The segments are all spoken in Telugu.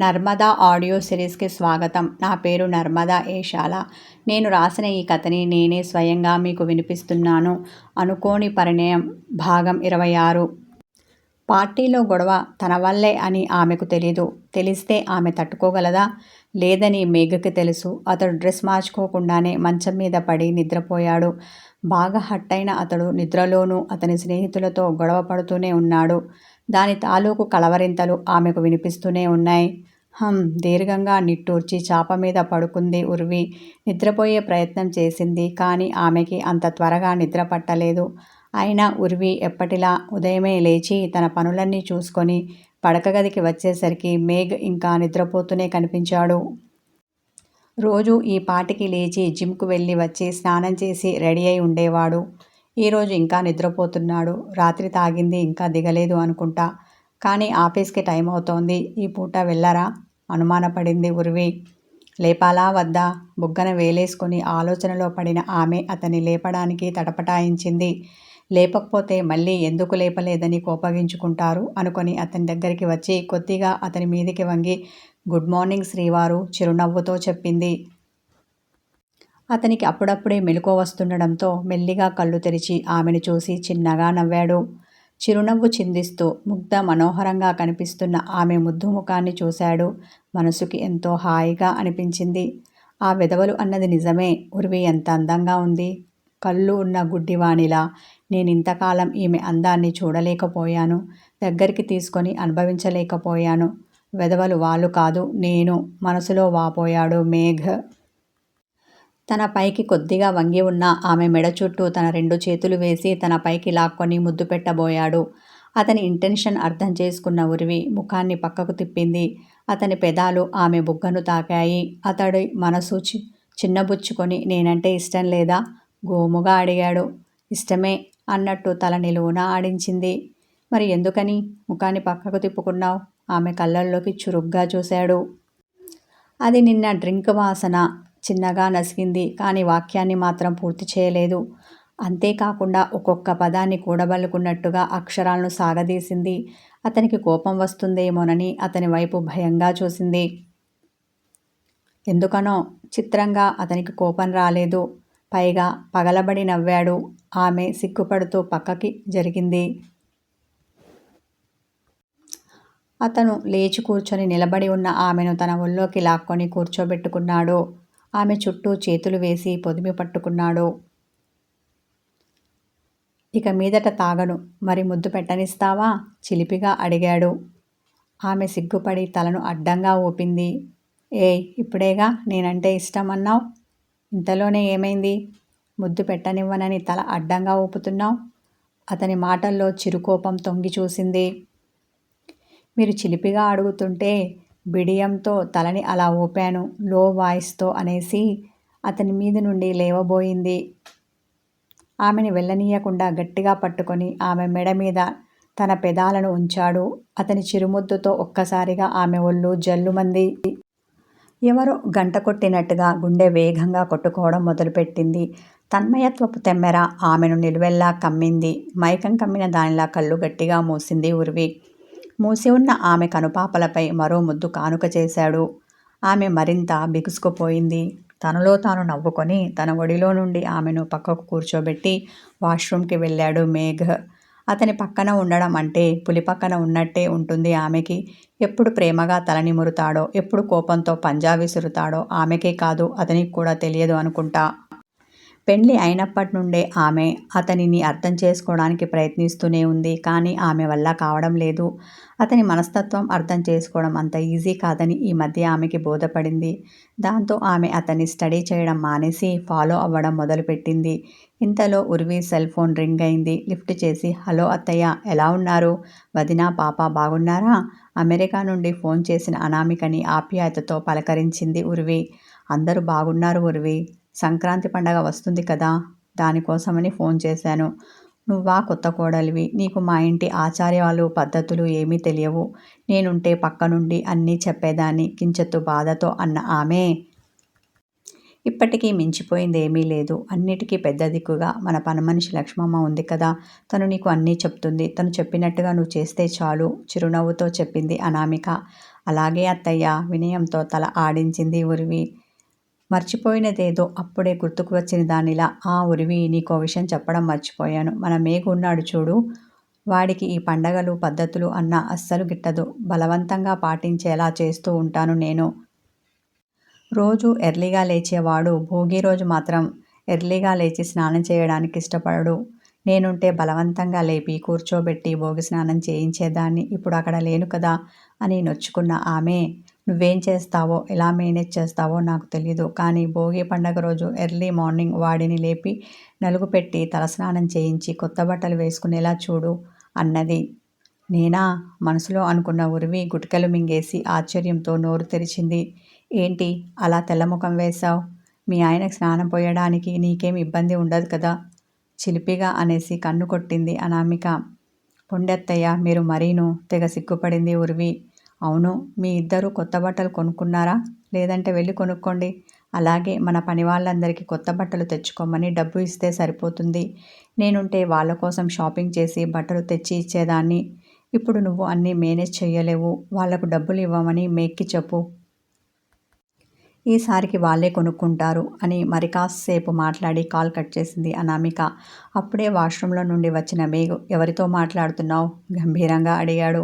నర్మదా ఆడియో సిరీస్కి స్వాగతం. నా పేరు నర్మదా ఏషాల. నేను రాసిన ఈ కథని నేనే స్వయంగా మీకు వినిపిస్తున్నాను. అనుకోని పరిణయం. భాగం ఇరవై ఆరు. పార్టీలో గొడవ తన వల్లే అని ఆమెకు తెలీదు. తెలిస్తే ఆమె తట్టుకోగలదా? లేదని మేఘకి తెలుసు. అతడు డ్రెస్ మార్చుకోకుండానే మంచం మీద పడి నిద్రపోయాడు. బాగా హట్టైన అతడు నిద్రలోనూ అతని స్నేహితులతో గొడవ పడుతూనే ఉన్నాడు. దాని తాలూకు కలవరింతలు ఆమెకు వినిపిస్తూనే ఉన్నాయి. హం దీర్ఘంగా నిట్టూర్చి చాప మీద పడుకుంది ఉర్వి. నిద్రపోయే ప్రయత్నం చేసింది కానీ ఆమెకి అంత త్వరగా నిద్ర పట్టలేదు. అయినా ఉర్వి ఎప్పటిలా ఉదయమే లేచి తన పనులన్నీ చూసుకొని పడకగదికి వచ్చేసరికి మేఘ్ ఇంకా నిద్రపోతూనే కనిపించాడు. రోజు ఈ పాటికి లేచి జిమ్కు వెళ్ళి వచ్చి స్నానం చేసి రెడీ అయి ఉండేవాడు. ఈరోజు ఇంకా నిద్రపోతున్నాడు. రాత్రి తాగింది ఇంకా దిగలేదు అనుకుంటా. కానీ ఆఫీస్కి టైం అవుతోంది. ఈ పూట వెళ్ళరా? అనుమానపడింది ఉర్వి. లేపాలా వద్దా? బుగ్గన వేలేసుకుని ఆలోచనలో పడిన ఆమె అతన్ని లేపడానికి తటపటాయించింది. లేపకపోతే మళ్ళీ ఎందుకు లేపలేదని కోపగించుకుంటారు అనుకొని అతని దగ్గరికి వచ్చి కొద్దిగా అతని మీదికి వంగి గుడ్ మార్నింగ్ శ్రీవారు చిరునవ్వుతో చెప్పింది. అతనికి అప్పుడప్పుడే మెలకు వస్తుండడంతో మెల్లిగా కళ్ళు తెరిచి ఆమెను చూసి చిన్నగా నవ్వాడు. చిరునవ్వు చిందిస్తూ ముగ్ధ మనోహరంగా కనిపిస్తున్న ఆమె ముద్దు ముఖాన్ని చూశాడు. మనసుకి ఎంతో హాయిగా అనిపించింది. ఆ వెదవలు అన్నది నిజమే. ఉరివి ఎంత అందంగా ఉంది. కళ్ళు ఉన్న గుడ్డివాణిలా. నేనింతకాలం ఈమె అందాన్ని చూడలేకపోయాను. దగ్గరికి తీసుకొని అనుభవించలేకపోయాను. వెదవలు వాళ్ళు కాదు నేను. మనసులో వాపోయాడు మేఘ్. తన పైకి కొద్దిగా వంగి ఉన్న ఆమె మెడ చుట్టూ తన రెండు చేతులు వేసి తన పైకి లాక్కొని ముద్దు పెట్టబోయాడు. అతని ఇంటెన్షన్ అర్థం చేసుకున్న ఉరివి ముఖాన్ని పక్కకు తిప్పింది. అతని పెదాలు ఆమె బుగ్గను తాకాయి. అతడి మనసు చి చిన్నబుచ్చుకొని నేనంటే ఇష్టం లేదా? గోముగా అడిగాడు. ఇష్టమే అన్నట్టు తల నిలువున ఆడించింది. మరి ఎందుకని ముఖాన్ని పక్కకు తిప్పుకున్నావు? ఆమె కళ్ళల్లోకి చురుగ్గా చూశాడు. అది నిన్న డ్రింక్ వాసన. చిన్నగా నసిగింది కానీ వాక్యాన్ని మాత్రం పూర్తి చేయలేదు. అంతేకాకుండా ఒక్కొక్క పదాన్ని కూడబలుకున్నట్టుగా అక్షరాలను సాగదీసింది. అతనికి కోపం వస్తుందేమోనని అతని వైపు భయంగా చూసింది. ఎందుకనో చిత్రంగా అతనికి కోపం రాలేదు. పైగా పగలబడి నవ్వాడు. ఆమె సిగ్గుపడుతూ పక్కకి జరిగింది. అతను లేచి కూర్చొని నిలబడి ఉన్న ఆమెను తన ఒళ్ళోకి లాక్కొని కూర్చోబెట్టుకున్నాడు. ఆమె చుట్టూ చేతులు వేసి పొదిమి పట్టుకున్నాడు. ఇక మీదట తాగను. మరి ముద్దు పెట్టనిస్తావా? చిలిపిగా అడిగాడు. ఆమె సిగ్గుపడి తలను అడ్డంగా ఊపింది. ఏ ఇప్పుడేగా నేనంటే ఇష్టం అన్నావు ఇంతలోనే ఏమైంది? ముద్దు పెట్టనివ్వనని తల అడ్డంగా ఊపుతున్నావు? అతని మాటల్లో చిరుకోపం తొంగి చూసింది. మీరు చిలిపిగా అడుగుతుంటే బిడియంతో తలని అలా ఊపాను. లో వాయిస్తో అనేసి అతని మీద నుండి లేవబోయింది. ఆమెని వెళ్ళనీయకుండా గట్టిగా పట్టుకొని ఆమె మెడ మీద తన పెదాలను ఉంచాడు. అతని చిరుముద్దుతో ఒక్కసారిగా ఆమె ఒళ్ళు జల్లుమంది. ఎవరో గంట కొట్టినట్టుగా గుండె వేగంగా కొట్టుకోవడం మొదలుపెట్టింది. తన్మయత్వపు తెమ్మెర ఆమెను నిలువెల్లా కమ్మింది. మైకం కమ్మిన దానిలా కళ్ళు గట్టిగా మూసింది ఉరివి. మూసి ఉన్న ఆమె కనుపాపలపై మరో ముద్దు కానుక చేశాడు. ఆమె మరింత బిగుసుకుపోయింది. తనలో తాను నవ్వుకొని తన ఒడిలో నుండి ఆమెను పక్కకు కూర్చోబెట్టి వాష్రూమ్కి వెళ్ళాడు మేఘ్. అతని పక్కన ఉండడం అంటే పులి పక్కన ఉన్నట్టే ఉంటుంది ఆమెకి. ఎప్పుడు ప్రేమగా తలనిమురుతాడో ఎప్పుడు కోపంతో పంజా విసురుతాడో ఆమెకే కాదు అతనికి కూడా తెలియదు అనుకుంటా. పెళ్ళి అయినప్పటి నుండే ఆమె అతనిని అర్థం చేసుకోవడానికి ప్రయత్నిస్తూనే ఉంది కానీ ఆమె వల్ల కావడం లేదు. అతని మనస్తత్వం అర్థం చేసుకోవడం అంత ఈజీ కాదని ఈ మధ్య ఆమెకి బోధపడింది. దాంతో ఆమె అతన్ని స్టడీ చేయడం మానేసి ఫాలో అవ్వడం మొదలుపెట్టింది. ఇంతలో ఉర్వి సెల్ ఫోన్ రింగ్ అయింది. లిఫ్ట్ చేసి హలో అత్తయ్య ఎలా ఉన్నారు? వదిన పాప బాగున్నారా? అమెరికా నుండి ఫోన్ చేసిన అనామికని ఆప్యాయతతో పలకరించింది ఉర్వి. అందరూ బాగున్నారు ఉర్వి. సంక్రాంతి పండగ వస్తుంది కదా దానికోసమని ఫోన్ చేశాను. నువ్వా కొత్త కోడలివి? నీకు మా ఇంటి ఆచార్యాలు పద్ధతులు ఏమీ తెలియవు. నేనుంటే పక్క నుండి అన్నీ చెప్పేదాన్ని కించెత్తు బాధతో అన్న ఆమె. ఇప్పటికీ మించిపోయింది ఏమీ లేదు. అన్నిటికీ పెద్ద దిక్కుగా మన పనమనిషి లక్ష్మమ్మ ఉంది కదా తను నీకు అన్నీ చెప్తుంది. తను చెప్పినట్టుగా నువ్వు చేస్తే చాలు చిరునవ్వుతో చెప్పింది అనామిక. అలాగే అత్తయ్య వినయంతో తల ఆడించింది ఉరివి. మర్చిపోయినదేదో అప్పుడే గుర్తుకు వచ్చిన దానిలా ఆ ఉరివి నీకో విషయం చెప్పడం మర్చిపోయాను. మన మేకున్నాడు చూడు. వాడికి ఈ పండగలు పద్ధతులు అన్న అస్సలు గిట్టదు. బలవంతంగా పాటించేలా చేస్తూ ఉంటాను నేను. రోజు ఎర్లీగా లేచేవాడు. భోగి రోజు మాత్రం ఎర్లీగా లేచి స్నానం చేయడానికి ఇష్టపడడు. నేనుంటే బలవంతంగా లేపి కూర్చోబెట్టి భోగి స్నానం చేయించేదాన్ని. ఇప్పుడు అక్కడ లేను కదా అని నొచ్చుకున్న ఆమె నువ్వేం చేస్తావో ఎలా మేనేజ్ చేస్తావో నాకు తెలీదు. కానీ భోగి పండగ రోజు ఎర్లీ మార్నింగ్ వాడిని లేపి నలుగు పెట్టి తలస్నానం చేయించి కొత్త బట్టలు వేసుకునేలా చూడు అన్నది. నేనా? మనసులో అనుకున్న ఉరివి గుటికలు మింగేసి ఆశ్చర్యంతో నోరు తెరిచింది. ఏంటి? అలా తెల్లముఖం వేశావు? మీ ఆయనకు స్నానం పోయడానికి నీకేం ఇబ్బంది ఉండదు కదా? చిలిపిగా అనేసి కన్ను కొట్టింది అనామిక. పొండెత్తయ్య మీరు మరీను తెగ సిగ్గుపడింది ఉరివి. అవును మీ ఇద్దరు కొత్త బట్టలు కొనుక్కున్నారా? లేదంటే వెళ్ళి కొనుక్కోండి. అలాగే మన పని వాళ్ళందరికీ కొత్త బట్టలు తెచ్చుకోమని డబ్బు ఇస్తే సరిపోతుంది. నేనుంటే వాళ్ళ కోసం షాపింగ్ చేసి బట్టలు తెచ్చి ఇచ్చేదాన్ని. ఇప్పుడు నువ్వు అన్నీ మేనేజ్ చేయలేవు వాళ్ళకు డబ్బులు ఇవ్వమని మేక్కి చెప్పు. ఈసారికి వాళ్ళే కొనుక్కుంటారు అని మరి కాసేపు మాట్లాడి కాల్ కట్ చేసింది అనామిక. అప్పుడే వాష్రూంలో నుండి వచ్చిన మేఘు ఎవరితో మాట్లాడుతున్నావు? గంభీరంగా అడిగాడు.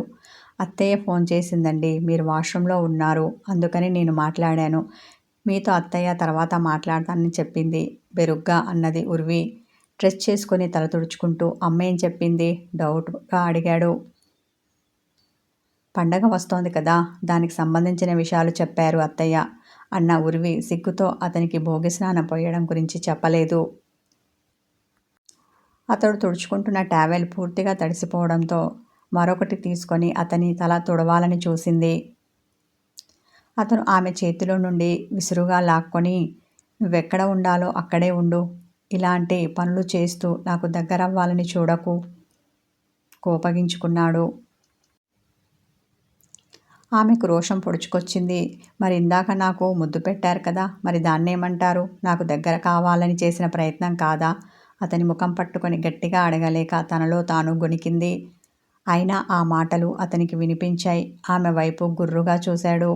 అత్తయ్య ఫోన్ చేసిందండి మీరు వాష్రూమ్లో ఉన్నారు అందుకని నేను మాట్లాడాను. మీతో అత్తయ్య తర్వాత మాట్లాడతానని చెప్పింది. బెరుగ్గా అన్నది ఉర్వి. డ్రెస్ చేసుకుని తల తుడుచుకుంటూ అమ్మ ఏం చెప్పింది? డౌట్గా అడిగాడు. పండగ వస్తోంది కదా దానికి సంబంధించిన విషయాలు చెప్పారు అత్తయ్య. అన్న ఉరివి సిగ్గుతో అతనికి భోగి స్నానం పోయడం గురించి చెప్పలేదు. అతడు తుడుచుకుంటున్న టావెల్ పూర్తిగా తడిసిపోవడంతో మరొకటి తీసుకొని అతని తల తుడవాలని చూసింది. అతను ఆమె చేతిలో నుండి విసురుగా లాక్కొని నువ్వెక్కడ ఉండాలో అక్కడే ఉండు. ఇలాంటి పనులు చేస్తూ నాకు దగ్గరవ్వాలని చూడకు కోపగించుకున్నాడు. ఆమెకు రోషం పొడుచుకొచ్చింది. మరి ఇందాక నాకు ముద్దు పెట్టారు కదా మరి దాన్నేమంటారు? నాకు దగ్గర కావాలని చేసిన ప్రయత్నం కాదా? అతని ముఖం పట్టుకొని గట్టిగా అడగలేక తనలో తాను గొణికింది. అయినా ఆ మాటలు అతనికి వినిపించాయి. ఆమె వైపు గుర్రుగా చూశాడు.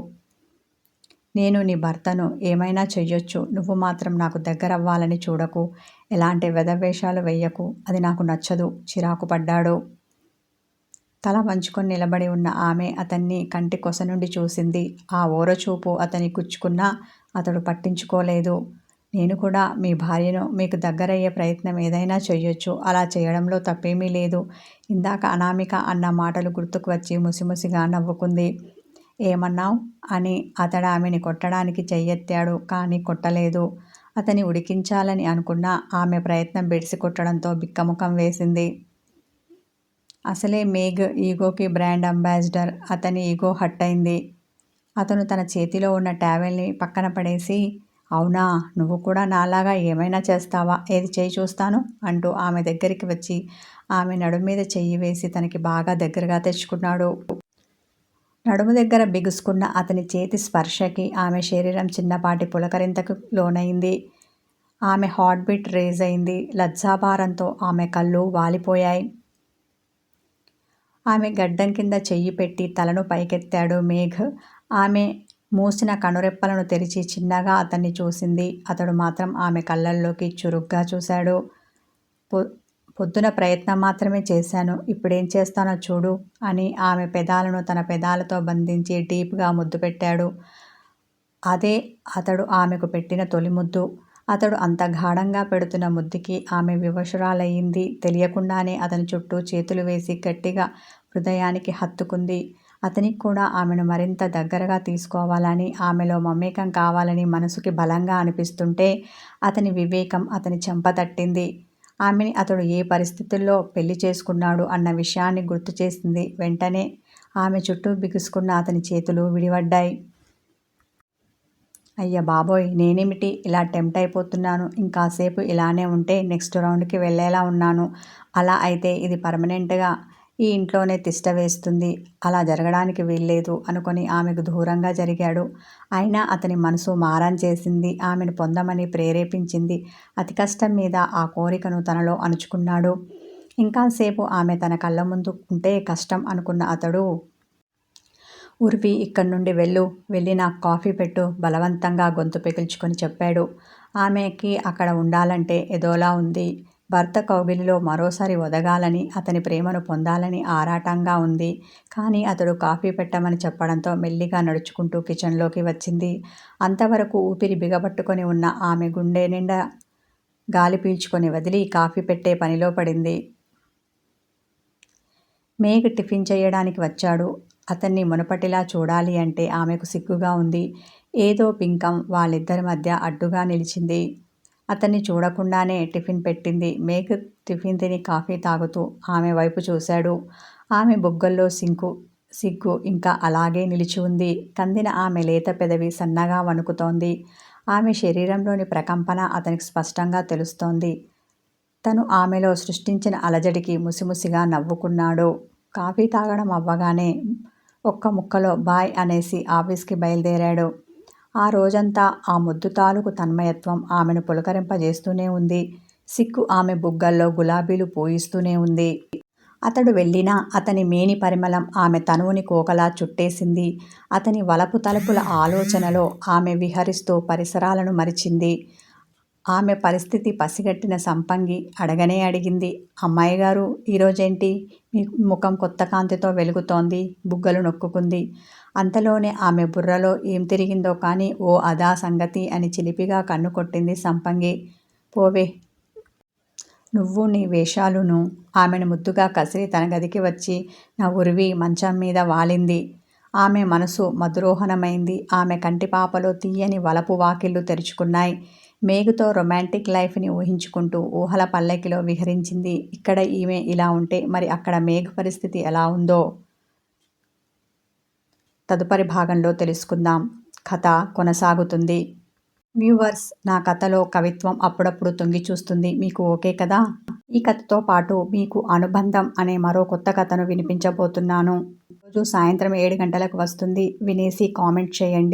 నేను నీ భర్తను ఏమైనా చెయ్యొచ్చు. నువ్వు మాత్రం నాకు దగ్గరవ్వాలని చూడకు. ఎలాంటి వెధవేషాలు వెయ్యకు అది నాకు నచ్చదు. చిరాకు పడ్డాడు. తల వంచుకొని నిలబడి ఉన్న ఆమె అతన్ని కంటి కొస నుండి చూసింది. ఆ ఓరచూపు అతని గుచ్చుకున్నా అతడు పట్టించుకోలేదు. నేను కూడా మీ భార్యను మీకు దగ్గరయ్యే ప్రయత్నం ఏదైనా చేయొచ్చు అలా చేయడంలో తప్పేమీ లేదు. ఇందాక అనామిక అన్న మాటలు గుర్తుకు వచ్చి ముసిముసిగా నవ్వుకుంది. ఏమన్నావు? అని అతడు ఆమెని కొట్టడానికి చెయ్యెత్తాడు కానీ కొట్టలేదు. అతని ఉడికించాలని అనుకున్న ఆమె ప్రయత్నం బెడిసి కొట్టడంతో బిక్కముఖం వేసింది. అసలే మేఘ్ ఈగోకి బ్రాండ్ అంబాసిడర్. అతని ఈగో హట్ అయింది. అతను తన చేతిలో ఉన్న ట్యావెల్ని పక్కన పడేసి అవునా? నువ్వు కూడా నాలాగా ఏమైనా చేస్తావా? ఏది చేయి చూస్తాను? అంటూ ఆమె దగ్గరికి వచ్చి ఆమె నడుము మీద చెయ్యి వేసి తనకి బాగా దగ్గరగా తెచ్చుకున్నాడు. నడుము దగ్గర బిగుసుకున్న అతని చేతి స్పర్శకి ఆమె శరీరం చిన్నపాటి పులకరింతకు లోనైంది. ఆమె హార్ట్ బీట్ రేజ్ అయింది. లజ్జాభారంతో ఆమె కళ్ళు వాలిపోయాయి. ఆమె గడ్డం కింద చెయ్యి పెట్టి తలను పైకెత్తాడు మేఘ్. ఆమె మూసిన కనురెప్పలను తెరిచి చిన్నగా అతన్ని చూసింది. అతడు మాత్రం ఆమె కళ్ళల్లోకి చురుగ్గా చూశాడు. పొ పొద్దున ప్రయత్నం మాత్రమే చేశాను. ఇప్పుడేం చేస్తానో చూడు అని ఆమె పెదాలను తన పెదాలతో బంధించి డీప్గా ముద్దు పెట్టాడు. అదే అతడు ఆమెకు పెట్టిన తొలి ముద్దు. అతడు అంత గాఢంగా పెడుతున్న ముద్దుకి ఆమె వివశురాలయ్యింది. తెలియకుండానే అతని చుట్టూ చేతులు వేసి గట్టిగా హృదయానికి హత్తుకుంది. అతనికి కూడా ఆమెను మరింత దగ్గరగా తీసుకోవాలని ఆమెలో మమేకం కావాలని మనసుకి బలంగా అనిపిస్తుంటే అతని వివేకం అతని చెంపతట్టింది ఆమెని అతడు ఏ పరిస్థితుల్లో పెళ్ళి చేసుకున్నాడు అన్న విషయాన్ని గుర్తు చేసింది. వెంటనే ఆమె చుట్టూ బిగుసుకున్న అతని చేతులు విడివడ్డాయి అయ్య బాబోయ్ నేనేమిటి ఇలా టెంప్ట్ అయిపోతున్నాను? ఇంకాసేపు ఇలానే ఉంటే నెక్స్ట్ రౌండ్కి వెళ్ళేలా ఉన్నాను. అలా అయితే ఇది పర్మనెంట్గా ఈ ఇంట్లోనే తిష్ట వేస్తుంది. అలా జరగడానికి వీల్లేదు అనుకొని ఆమెకు దూరంగా జరిగాడు. అయినా అతని మనసు మారం చేసింది. ఆమెను పొందమని ప్రేరేపించింది. అతి కష్టం మీద ఆ కోరికను తనలో అణుచుకున్నాడు. ఇంకాసేపు ఆమె తన కళ్ళ ముందు ఉంటే కష్టం అనుకున్న అతడు ఉరిపి ఇక్కడి నుండి వెళ్ళు. వెళ్ళి నాకు కాఫీ పెట్టు. బలవంతంగా గొంతు పెకిల్చుకొని చెప్పాడు. ఆమెకి అక్కడ ఉండాలంటే ఏదోలా ఉంది. భర్త కౌగిలిలో మరోసారి ఒదగాలని అతని ప్రేమను పొందాలని ఆరాటంగా ఉంది. కానీ అతడు కాఫీ పెట్టమని చెప్పడంతో మెల్లిగా నడుచుకుంటూ కిచెన్లోకి వచ్చింది. అంతవరకు ఊపిరి బిగబట్టుకొని ఉన్న ఆమె గుండె నిండా గాలి పీల్చుకొని వదిలి కాఫీ పెట్టే పనిలో పడింది. మేఘ్ టిఫిన్ చేయడానికి వచ్చాడు. అతన్ని మునపటిలా చూడాలి అంటే ఆమెకు సిగ్గుగా ఉంది. ఏదో పింకం వాళ్ళిద్దరి మధ్య అడ్డుగా నిలిచింది. అతన్ని చూడకుండానే టిఫిన్ పెట్టింది. మేఘ్ టిఫిన్ తిని కాఫీ తాగుతూ ఆమె వైపు చూశాడు. ఆమె బుగ్గల్లో సింకు సిగ్గు ఇంకా అలాగే నిలిచి ఉంది. కందిన ఆమె లేత పెదవి సన్నగా వణుకుతోంది. ఆమె శరీరంలోని ప్రకంపన అతనికి స్పష్టంగా తెలుస్తోంది. తను ఆమెలో సృష్టించిన అలజడికి ముసిముసిగా నవ్వుకున్నాడు. కాఫీ తాగడం అవ్వగానే ఒక్క ముక్కలో బాయ్ అనేసి ఆఫీస్కి బయలుదేరాడు. ఆ రోజంతా ఆ ముద్దు తాలూకు తన్మయత్వం ఆమెను పులకరింపజేస్తూనే ఉంది. సిక్కు ఆమె బుగ్గల్లో గులాబీలు పూయిస్తూనే ఉంది. అతడు వెళ్ళినా అతని మేని పరిమళం ఆమె తనువుని కోకలా చుట్టేసింది. అతని వలపు తలుపుల ఆలోచనలో ఆమె విహరిస్తూ పరిసరాలను మరిచింది. ఆమె పరిస్థితి పసిగట్టిన సంపంగి అడగనే అడిగింది. అమ్మాయి గారు ఈరోజేంటి మీ ముఖం కొత్త కాంతితో వెలుగుతోంది బుగ్గలు నొక్కుకుంది. అంతలోనే ఆమె బుర్రలో ఏం తిరిగిందో కానీ ఓ అదా సంగతి అని చిలిపిగా కన్ను కొట్టింది సంపంగి. పోవే. నువ్వు నీ వేషాలును. ఆమెను ముద్దుగా కసిరి తన గదికి వచ్చి నా ఉరివి మంచం మీద వాలింది. ఆమె మనసు మధురోహణమైంది. ఆమె కంటిపాపలో తీయని వలపు వాకిళ్ళు తెరుచుకున్నాయి. మేఘుతో రొమాంటిక్ లైఫ్ని ఊహించుకుంటూ ఊహల పల్లకిలో విహరించింది. ఇక్కడ ఈమె ఇలా ఉంటే మరి అక్కడ మేఘ పరిస్థితి ఎలా ఉందో? తదుపరి భాగంలో తెలుసుకుందాం. కథ కొనసాగుతుంది. వ్యూవర్స్ నా కథలో కవిత్వం అప్పుడప్పుడు తొంగి చూస్తుంది. మీకు ఓకే కదా? ఈ కథతో పాటు మీకు అనుబంధం అనే మరో కొత్త కథను వినిపించబోతున్నాను. రోజు సాయంత్రం ఏడు గంటలకు వస్తుంది. వినేసి కామెంట్ చేయండి.